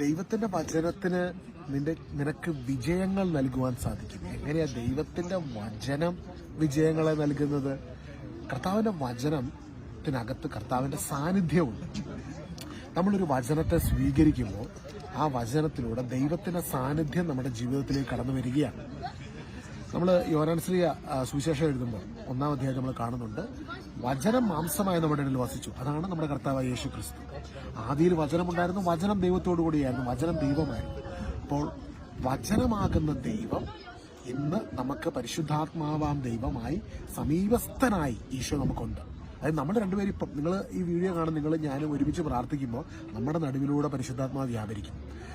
ദൈവത്തിന്റെ വചനത്തിന് നിന്റെ നിനക്ക് വിജയങ്ങൾ നൽകുവാൻ സാധിക്കും. എങ്ങനെയാ ദൈവത്തിന്റെ വചനം വിജയങ്ങളെ നൽകുന്നത്? കർത്താവിന്റെ വചനത്തിനകത്ത് കർത്താവിന്റെ സാന്നിധ്യമുണ്ട്. നമ്മളൊരു വചനത്തെ സ്വീകരിക്കുമ്പോൾ ആ വചനത്തിലൂടെ ദൈവത്തിന്റെ സാന്നിധ്യം നമ്മുടെ ജീവിതത്തിലേക്ക് കടന്നു വരികയാണ്. നമ്മൾ യോനാൻശ്രീയ സുവിശേഷം എഴുതുമ്പോൾ ഒന്നാം അധ്യായം നമ്മൾ കാണുന്നുണ്ട്. വചനം മാംസമായി നമ്മുടെ ഇടയിൽ വസിച്ചു. അതാണ് നമ്മുടെ കർത്താവായ യേശു ക്രിസ്തു ആദിയിൽ വചനമുണ്ടായിരുന്നു വചനം ദൈവത്തോടു കൂടിയായിരുന്നു വചനം ദൈവമായിരുന്നു. അപ്പോൾ വചനമാകുന്ന ദൈവം ഇന്ന് നമുക്ക് പരിശുദ്ധാത്മാവാം ദൈവമായി സമീപസ്ഥനായി ഈശോ നമുക്കുണ്ട്. അതായത് നമ്മൾ രണ്ടുപേരും ഇപ്പം നിങ്ങൾ ഈ വീഡിയോ കാണുന്ന നിങ്ങൾ ഞാനും ഒരുമിച്ച് പ്രാർത്ഥിക്കുമ്പോൾ നമ്മുടെ നടുവിലൂടെ പരിശുദ്ധാത്മാവ് വ്യാപരിക്കും.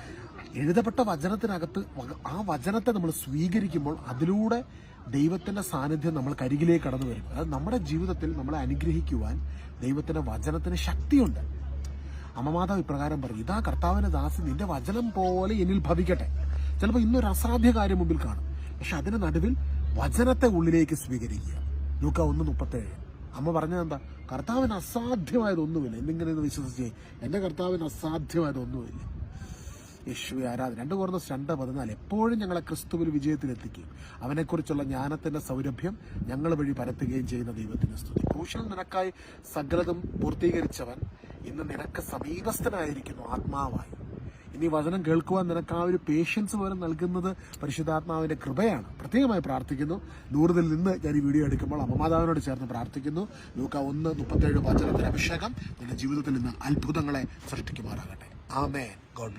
എഴുതപ്പെട്ട വചനത്തിനകത്ത് ആ വചനത്തെ നമ്മൾ സ്വീകരിക്കുമ്പോൾ അതിലൂടെ ദൈവത്തിന്റെ സാന്നിധ്യം നമ്മൾ കരികിലേക്ക് കടന്നു വരും. അത് നമ്മുടെ ജീവിതത്തിൽ നമ്മളെ അനുഗ്രഹിക്കുവാൻ ദൈവത്തിന്റെ വചനത്തിന് ശക്തിയുണ്ട്. അമ്മമാതാവ് ഇപ്രകാരം പറയും ഇതാ കർത്താവിന്റെ ദാസി നിന്റെ വചനം പോലെ എന്നിൽ ഭവിക്കട്ടെ. ചിലപ്പോൾ ഇന്നൊരു അസാധ്യ കാര്യം മുമ്പിൽ കാണും. പക്ഷെ അതിന് നടുവിൽ വചനത്തെ ഉള്ളിലേക്ക് സ്വീകരിക്കുക. ലൂക്ക ഒന്ന് മുപ്പത്തേഴ്. അമ്മ പറഞ്ഞത് എന്താ കർത്താവിന് അസാധ്യമായതൊന്നുമില്ല. എന്നിങ്ങനെ വിശ്വസിച്ചേ? എന്റെ കർത്താവിന് അസാധ്യമായതൊന്നുമില്ല. യേശുവെ ആരാധന. രണ്ട് കുറഞ്ഞ രണ്ട് പതിനാല്. എപ്പോഴും ഞങ്ങളെ ക്രിസ്തുവിൽ വിജയത്തിലെത്തിക്കുകയും അവനെക്കുറിച്ചുള്ള ജ്ഞാനത്തിന്റെ സൗരഭ്യം ഞങ്ങൾ വഴി പരത്തുകയും ചെയ്യുന്ന ദൈവത്തിന് സ്തുതി. ക്രൂശൽ നിനക്കായി സകലതും പൂർത്തീകരിച്ചവൻ ഇന്ന് നിനക്ക് സമീപസ്ഥനായിരിക്കുന്നു ആത്മാവായി. ഇനി വചനം കേൾക്കുവാൻ നിനക്ക് ആ ഒരു പേഷ്യൻസ് പോലും നൽകുന്നത് പരിശുദ്ധാത്മാവിന്റെ കൃപയാണ്. പ്രത്യേകമായി പ്രാർത്ഥിക്കുന്നു. ദൂരത്തിൽ നിന്ന് ഞാൻ ഈ വീഡിയോ എടുക്കുമ്പോൾ അമ്മമാതാവിനോട് ചേർന്ന് പ്രാർത്ഥിക്കുന്നു. ലൂക്ക ഒന്ന് മുപ്പത്തേഴ് വചനത്തിന് അഭിഷേകം. നിന്റെ ജീവിതത്തിൽ നിന്ന് അത്ഭുതങ്ങളെ സൃഷ്ടിക്കുമാറാകട്ടെ. ആമേൻ. ഗോഡ്